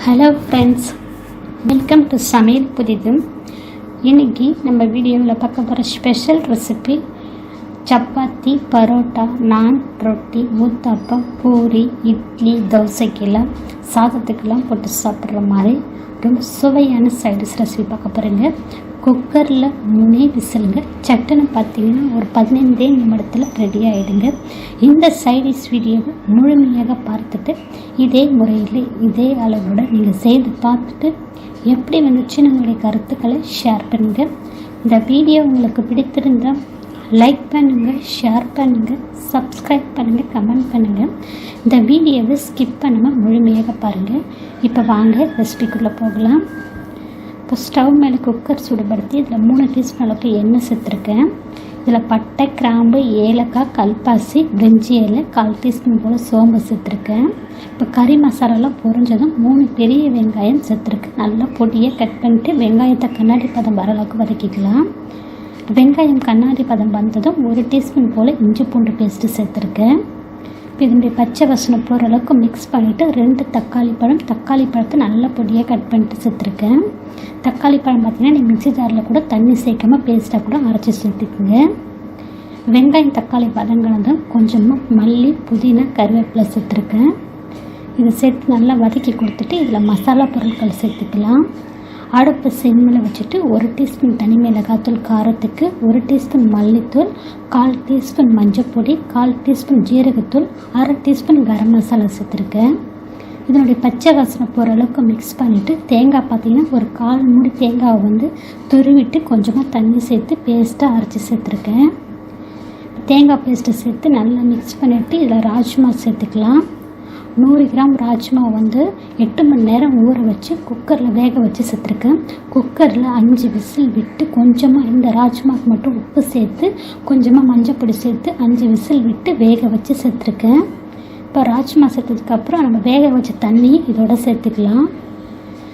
Hello friends welcome to சமையல் புதிது இன்னைக்கு நம்ம வீடியோவில் பார்க்க போகிற ஸ்பெஷல் ரெசிபி சப்பாத்தி பரோட்டா நான் ரொட்டி ஊத்தாப்பம் பூரி இட்லி தோசைக்கெல்லாம் சாதத்துக்கெல்லாம் போட்டு சாப்பிட்ற மாதிரி ரொம்ப சுவையான சைடிஷ் ரெசிபி பார்க்க போகிறேங்க குக்கரில் மூணே விசிலுங்க. சட்டுன்னு பார்த்தீங்கன்னா ஒரு பதினைந்தே நிமிடத்தில் ரெடி ஆகிடுங்க இந்த சைடிஷ் வீடியோவை முழுமையாக பார்த்துட்டு இதே முறையில் இதே அளவோட நீங்கள் செய்து பார்த்துட்டு எப்படி வந்துச்சு நம்மளுடைய கருத்துக்களை ஷேர் பண்ணுங்கள் இந்த வீடியோ உங்களுக்கு பிடித்திருந்தால் லைக் பண்ணுங்கள் ஷேர் பண்ணுங்கள் சப்ஸ்கிரைப் பண்ணுங்கள் கமெண்ட் பண்ணுங்கள் இந்த வீடியோவை ஸ்கிப் பண்ணாமல் முழுமையாக பாருங்கள் இப்போ வாங்க ரெசிபிக்குள்ளே போகலாம். இப்போ ஸ்டவ் மேலே குக்கர் சூடுபடுத்தி இதில் மூணு டீஸ்பூன் அளவுக்கு எண்ணெய் சேர்த்துருக்கேன். இதில் பட்டை கிராம்பு ஏலக்காய் கல்பாசி பிரிஞ்சி இலை கால் டீஸ்பூன் போல் சோம்பு சேர்த்துருக்கேன். இப்போ கறி மசாலாலாம் பொரிஞ்சதும் மூணு பெரிய வெங்காயம் சேர்த்துருக்கேன். நல்லா பொடியாக கட் பண்ணிட்டு வெங்காயத்தை கண்ணாடி பதம் வர அளவுக்கு வதக்கிக்கலாம். வெங்காயம் கண்ணாடி பதம் வந்ததும் ஒரு டீஸ்பூன் போல் இஞ்சி பூண்டு பேஸ்ட்டு சேர்த்துருக்கேன். இதனுடைய பச்சை வசனம் போகிற அளவுக்கு மிக்ஸ் பண்ணிவிட்டு ரெண்டு தக்காளி பழம். தக்காளி பழத்தை நல்லா பொடியாக கட் பண்ணிட்டு சேர்த்துருக்கேன். தக்காளி பழம் பார்த்திங்கன்னா நீங்கள் மிக்சி ஜாரில் கூட தண்ணி சேர்க்காமல் பேஸ்ட்டாக கூட அரைச்சி சேர்த்துக்குங்க. வெங்காயம் தக்காளி பதங்களதும் கொஞ்சமாக மல்லி புதினா கருவேப்பிலை சேர்த்துருக்கேன். இதை சேர்த்து நல்லா வதக்கி கொடுத்துட்டு இதில் மசாலா பொருட்கள் சேர்த்துக்கலாம். அடுப்பு செம்மில் வச்சுட்டு ஒரு டீஸ்பூன் தனி மிளகாத்தூள் காரத்துக்கு ஒரு டீஸ்பூன் மல்லித்தூள் கால் டீஸ்பூன் மஞ்சப்பொடி கால் டீஸ்பூன் ஜீரகத்தூள் அரை டீஸ்பூன் கரம் மசாலா சேர்த்துருக்கேன். இதனுடைய பச்சை வாசனை போகிற அளவுக்கு மிக்ஸ் பண்ணிவிட்டு தேங்காய் பார்த்திங்கன்னா ஒரு கால் மூடி தேங்காவை வந்து துருவிட்டு கொஞ்சமாக தண்ணி சேர்த்து பேஸ்ட்டாக அரைச்சி சேர்த்துருக்கேன். தேங்காய் பேஸ்ட்டை சேர்த்து நல்லா மிக்ஸ் பண்ணிவிட்டு இதில் ராஜ்மா சேர்த்துக்கலாம். நூறு கிராம் ராஜ்மா வந்து எட்டு மணி நேரம் ஊற வச்சு குக்கரில் வேக வச்சு செத்துருக்கேன் குக்கரில் அஞ்சு விசில் விட்டு கொஞ்சமாக இந்த ராஜ்மாவுக்கு மட்டும் உப்பு சேர்த்து கொஞ்சமாக மஞ்சள் பொடி சேர்த்து அஞ்சு விசில் விட்டு வேக வச்சு செத்துருக்கேன் இப்போ ராஜ்மா சேர்த்ததுக்கப்புறம் நம்ம வேக வச்ச தண்ணி இதோட சேர்த்துக்கலாம்.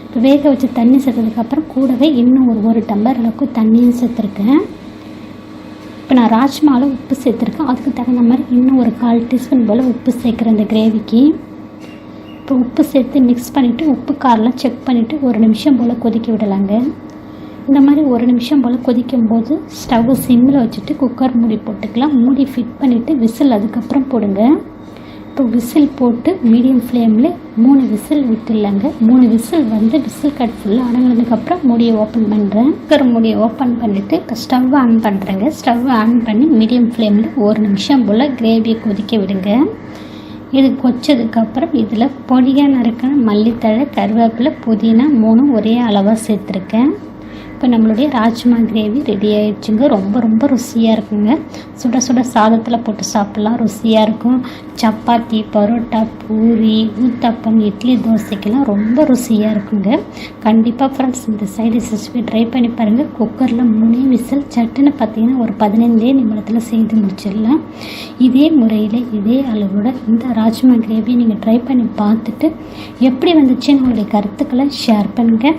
இப்போ வேக வச்ச தண்ணி சேர்த்ததுக்கப்புறம் கூடவே இன்னும் ஒரு ஒரு டம்ளர் அளவுக்கு தண்ணியும் சேர்த்துருக்கேன். இப்போ நான் ராஜ்மாவில் உப்பு சேர்த்துருக்கேன். அதுக்கு தகுந்த மாதிரி இன்னும் ஒரு கால் டீஸ்பூன் போல் உப்பு சேர்க்குறேன் இந்த கிரேவிக்கு இப்போ உப்பு சேர்த்து மிக்ஸ் பண்ணிவிட்டு உப்பு காரெலாம் செக் பண்ணிவிட்டு ஒரு நிமிஷம் போல் கொதிக்க விடலாங்க. இந்த மாதிரி ஒரு நிமிஷம் போல் கொதிக்கும் போது ஸ்டவ் சிம்மில் வச்சுட்டு குக்கர் மூடி போட்டுக்கலாம். மூடி ஃபிட் பண்ணிவிட்டு விசில் அதுக்கப்புறம் போடுங்க. இப்போ விசில் போட்டு மீடியம் ஃப்ளேமில் மூணு விசில் விட்டுலாங்க மூணு விசில் வந்து விசில் கட் ஃபுல்லாக அடங்கினதுக்கப்புறம் மூடியை ஓப்பன் பண்ணுறேன் குக்கர் மூடியை ஓப்பன் பண்ணிவிட்டு இப்போ ஸ்டவ் ஆன் பண்ணுறேங்க ஸ்டவ் ஆன் பண்ணி மீடியம் ஃப்ளேமில் ஒரு நிமிஷம் போல் கிரேவியை கொதிக்க விடுங்க. இது கொச்சதுக்கப்புறம் இதில் பொடியாக நறுக்கின மல்லித்தழை கருவேப்பிலை புதினா மூணும் ஒரே அளவாக சேர்த்துருக்கேன். இப்போ நம்மளுடைய ராஜ்மா கிரேவி ரெடி ஆயிடுச்சுங்க. ரொம்ப ரொம்ப ருசியாக இருக்குங்க. சுட சுட சாதத்தில் போட்டு சாப்பிட்லாம். ருசியாக இருக்கும். சப்பாத்தி பரோட்டா பூரி ஊத்தப்பம் இட்லி தோசைக்கெல்லாம் ரொம்ப ருசியாக இருக்குங்க. கண்டிப்பாக ஃப்ரெண்ட்ஸ் இந்த சைடு ரெசிபி ட்ரை பண்ணி பாருங்கள் குக்கரில் மூணே விசில் சட்டுன்னு பார்த்தீங்கன்னா ஒரு பதினைந்தே நிமிடத்தில் செய்து முடிச்சிடலாம். இதே முறையில் இதே அளவோட இந்த ராஜ்மா கிரேவி நீங்கள் ட்ரை பண்ணி பார்த்துட்டு எப்படி வந்துச்சுன்னு உங்களுடைய கருத்துக்களை ஷேர் பண்ணுங்கள்